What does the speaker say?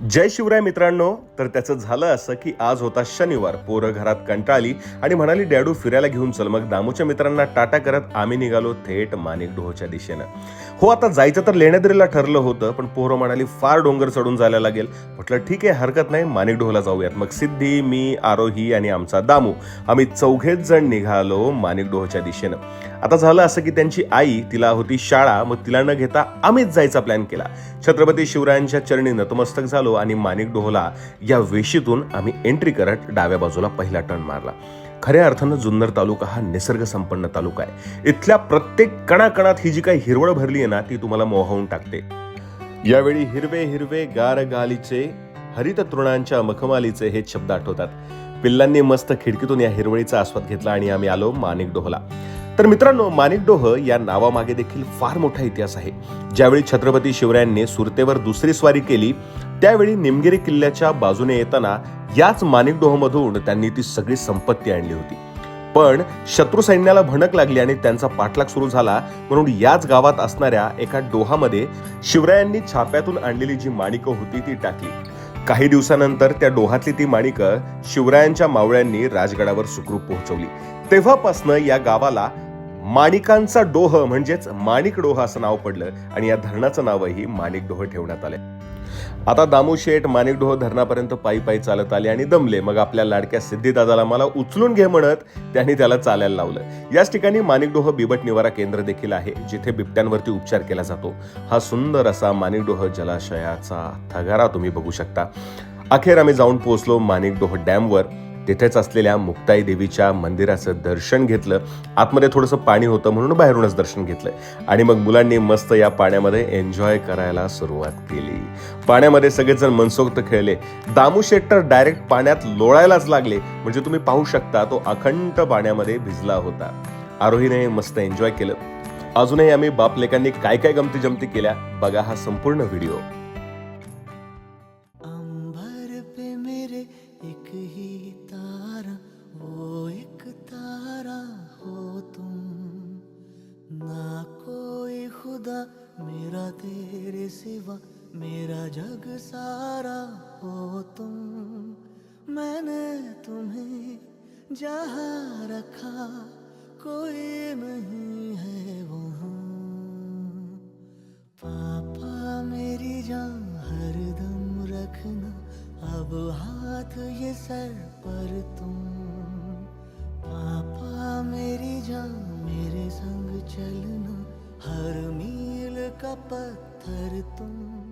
जय शिवराय मित्रांनो. तर त्याचं झालं असं की आज होता शनिवार. पोरं घरात कंटाळली आणि म्हणाली डॅडू फिरायला घेऊन चल. मग दामूच्या मित्रांना टाटा करत आम्ही निघालो थेट माणिक डोहोच्या दिशेनं. हो आता जायचं तर लेण्याद्रीला ठरलं होतं पण पोरं म्हणाली फार डोंगर चढून जायला लागेल. म्हटलं ठीक आहे हरकत नाही माणिक डोहला जाऊयात. मग सिद्धी मी आरोही आणि आमचा दामू आम्ही चौघेच जण निघालो माणिक डोहच्या दिशेनं. आता झालं असं की त्यांची आई तिला होती शाळा मग तिला न घेता आम्हीच जायचा प्लॅन केला. छत्रपती शिवरायांच्या चरणी नतमस्तक झालो. आणि माणिक डोहला या वेशीतून आम्ही एंट्री करत डाव्या बाजूला पहिला टर्न मारला. खऱ्या अर्थानं जुन्नर तालुका हा निसर्ग संपन्न तालुका आहे. इथल्या प्रत्येक कणाकणात ही जी काही हिरवळ भरली आहे ना ती तुम्हाला मोहावून टाकते. यावेळी हिरवे हिरवे गार गालीचे हरित तृणांच्या मखमालीचे हे शब्द आठवतात. पिल्लांनी मस्त खिडकीतून या हिरवळीचा आस्वाद घेतला आणि आम्ही आलो माणिक डोहला. तर मित्रांनो माणिक डोह या नावामागे देखील फार मोठा इतिहास आहे. ज्यावेळी छत्रपती शिवरायांनी सुरतेवर दुसरी स्वारी केली त्यावेळी निमगिरी किल्ल्याच्या बाजूने येताना याच माणिकडोहमधून त्यांनी ती सगळी संपत्ती आणली होती. पण शत्रू सैन्याला भणक लागली आणि त्यांचा पाठलाग सुरू झाला म्हणून याच गावात असणाऱ्या एका डोहामध्ये शिवरायांनी छाप्यातून आणलेली जी माणिकं होती ती टाकली. काही दिवसानंतर त्या डोहातली ती माणिकं शिवरायांच्या मावळ्यांनी राजगडावर सुखरूप पोहोचवली. तेव्हापासनं या गावाला माणिकांचा डोह म्हणजेच माणिक डोह असं नाव पडलं आणि या धरणाचं नावही माणिक डोह ठेवण्यात आलं. आता दामू शेठ माणिकडोह धरणापर्यंत पायी पायी चालत आले आणि दमले. मग आपल्या लाडक्या सिद्धिदादाला मला उचलून घे म्हणत त्यांनी त्याला चालायला लावलं. याच ठिकाणी माणिकडोह बिबट निवारा केंद्र देखील आहे जिथे बिबट्यांवरती उपचार केला जातो. हा सुंदर असा माणिकडोह जलाशयाचा थगारा तुम्ही बघू शकता. अखेर आम्ही जाऊन पोहोचलो माणिकडोह डॅमवर. तिथेच असलेल्या मुक्ताई देवीच्या मंदिराचं दर्शन घेतलं. आतमध्ये थोडंसं पाणी होतं म्हणून बाहेरूनच दर्शन घेतलं आणि मग मुलांनी मस्त या पाण्यामध्ये एन्जॉय करायला सुरुवात केली. पाण्यामध्ये सगळेजण मनसोक्त खेळले. दामू शेट तर डायरेक्ट पाण्यात लोळायलाच लागले. म्हणजे तुम्ही पाहू शकता तो अखंड पाण्यामध्ये भिजला होता. आरोहीने मस्त एन्जॉय केलं. अजूनही आम्ही बापलेकांनी काय काय गमती जमती केल्या? बघा हा संपूर्ण व्हिडिओ मेरा तेरे सिवा, मेरा जग सारा हो तुम। मैंने तुम्हें जहाँ रखा, कोई नहीं है वहाँ पापा मेरी जान हरदम रखना, अब हाथ ये सर पर तुम। का पत्थर तुम?